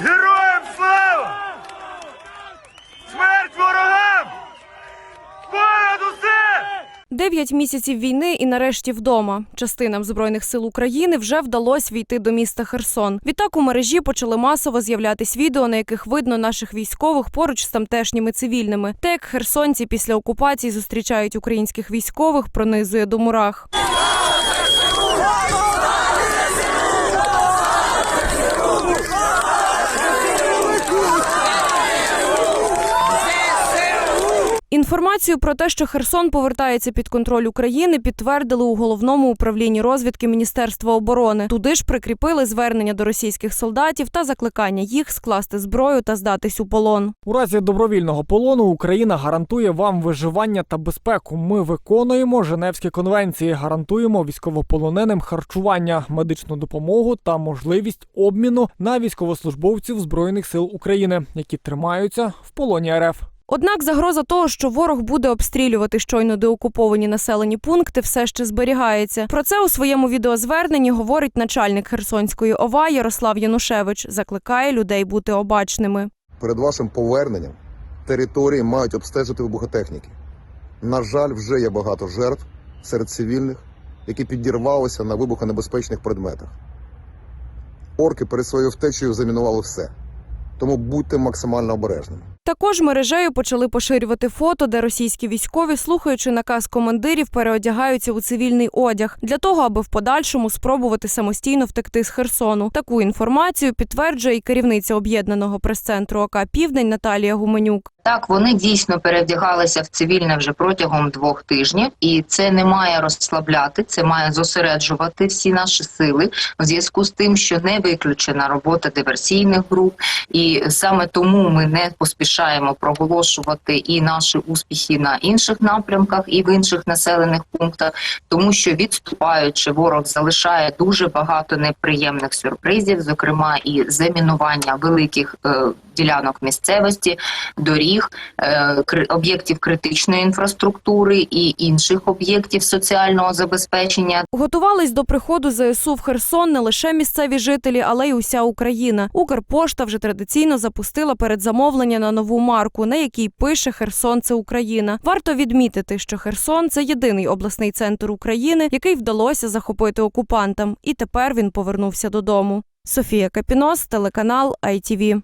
Героям слава! Смерть ворогам! Понад усе! Дев'ять місяців війни і нарешті вдома. Частинам збройних сил України вже вдалося війти до міста Херсон. Відтак у мережі почали масово з'являтись відео, на яких видно наших військових поруч з тамтешніми цивільними. Те, як херсонці після окупації зустрічають українських військових, пронизує до мурах. Інформацію про те, що Херсон повертається під контроль України, підтвердили у головному управлінні розвідки Міністерства оборони. Туди ж прикріпили звернення до російських солдатів та закликання їх скласти зброю та здатись у полон. У разі добровільного полону Україна гарантує вам виживання та безпеку. Ми виконуємо Женевські конвенції, гарантуємо військовополоненим харчування, медичну допомогу та можливість обміну на військовослужбовців збройних сил України, які тримаються в полоні РФ. Однак загроза того, що ворог буде обстрілювати щойно деокуповані населені пункти, все ще зберігається. Про це у своєму відеозверненні говорить начальник Херсонської ОВА Ярослав Янушевич. Закликає людей бути обачними. перед вашим поверненням території мають обстежити вибухотехніки. На жаль, вже є багато жертв серед цивільних, які підірвалися на вибухонебезпечних предметах. Орки перед своєю втечею замінували все. Тому будьте максимально обережними. Також мережею почали поширювати фото, де російські військові, слухаючи наказ командирів, переодягаються у цивільний одяг для того, аби в подальшому спробувати самостійно втекти з Херсону. Таку інформацію підтверджує і керівниця об'єднаного прес-центру ОК Південь Наталія Гуменюк. Так, вони дійсно перевдягалися в цивільне вже протягом двох тижнів, і це не має розслабляти, це має зосереджувати всі наші сили в зв'язку з тим, що не виключена робота диверсійних груп, і саме тому ми не поспішаємо проголошувати і наші успіхи на інших напрямках і в інших населених пунктах, тому що відступаючи, ворог залишає дуже багато неприємних сюрпризів, зокрема і замінування великих е, ділянок місцевості, доріг, е, кри- об'єктів критичної інфраструктури і інших об'єктів соціального забезпечення. Готувались до приходу ЗСУ в Херсон не лише місцеві жителі, але й уся Україна. Укрпошта вже традиційно запустила передзамовлення на нову марку, на якій пише Херсон це Україна. Варто відмітити, що Херсон це єдиний обласний центр України, який вдалося захопити окупантам, і тепер він повернувся додому. Софія Капінос, телеканал ITV.